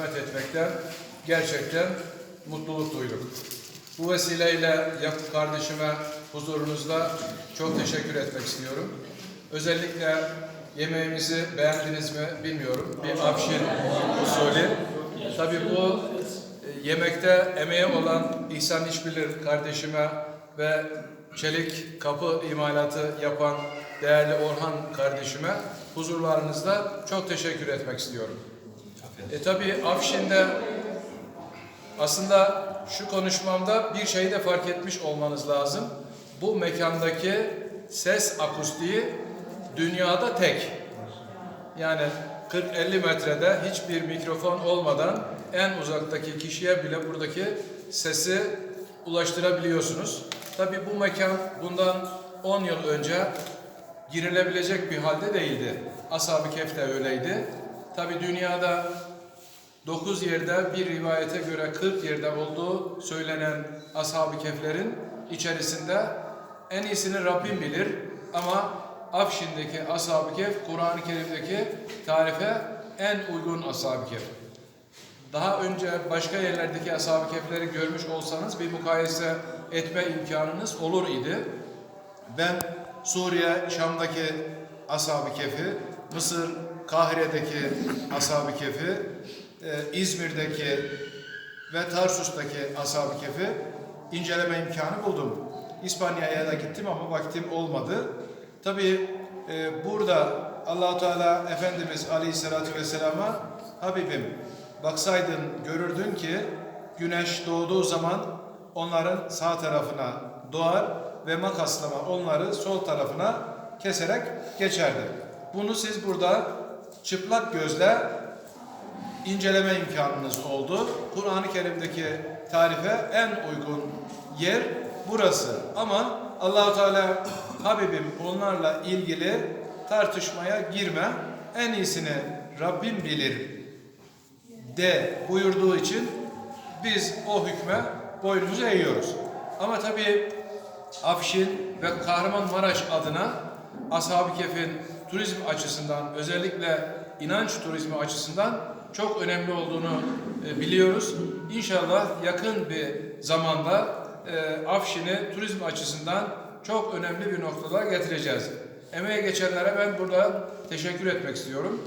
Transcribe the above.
hizmet etmekten gerçekten mutluluk duyduk. Bu vesileyle Yakup kardeşime huzurunuzda çok teşekkür etmek istiyorum. Özellikle yemeğimizi beğendiniz mi bilmiyorum. Bir afşin usulü. Tabii bu e, yemekte emeği olan İhsan İşbilir kardeşime ve çelik kapı imalatı yapan değerli Orhan kardeşime huzurlarınızda çok teşekkür etmek istiyorum. E tabii Afşin'de aslında şu konuşmamda bir şeyi de fark etmiş olmanız lazım. Bu mekandaki ses akustiği dünyada tek. Yani 40-50 metrede hiçbir mikrofon olmadan en uzaktaki kişiye bile buradaki sesi ulaştırabiliyorsunuz. Tabii bu mekan bundan 10 yıl önce girilebilecek bir halde değildi. Ashab-ı Kehf de öyleydi. Tabii dünyada 9 yerde bir rivayete göre 40 yerde olduğu söylenen ashab-ı kehflerin içerisinde en iyisini Rabbim bilir ama Afşin'deki ashab-ı kehf Kur'an-ı Kerim'deki tarife en uygun ashab-ı kehf. Daha önce başka yerlerdeki ashab-ı kehfleri görmüş olsanız bir mukayese etme imkanınız olur idi. Ben Suriye, Şam'daki ashab-ı kehfi, Mısır, Kahire'deki ashab-ı kehfi, e, İzmir'deki ve Tarsus'taki ashab-ı kehfi inceleme imkanı buldum. İspanya'ya da gittim ama vaktim olmadı. Tabii e, burada Allahu Teala Efendimiz Aleyhisselatü Vesselam'a Habibim baksaydın görürdün ki güneş doğduğu zaman onların sağ tarafına doğar ve makaslama onları sol tarafına keserek geçerdi. Bunu siz burada çıplak gözle inceleme imkanınız oldu. Kur'an-ı Kerim'deki tarife en uygun yer burası. Ama Allahu Teala Habibim onlarla ilgili tartışmaya girme. En iyisini Rabbim bilir de buyurduğu için biz o hükme boynumuzu eğiyoruz. Ama tabii Afşin ve Kahramanmaraş adına Ashab-ı Kehf'in turizm açısından özellikle inanç turizmi açısından çok önemli olduğunu e, biliyoruz. İnşallah yakın bir zamanda e, Afşin'i turizm açısından çok önemli bir noktada getireceğiz. Emeğe geçenlere ben burada teşekkür etmek istiyorum.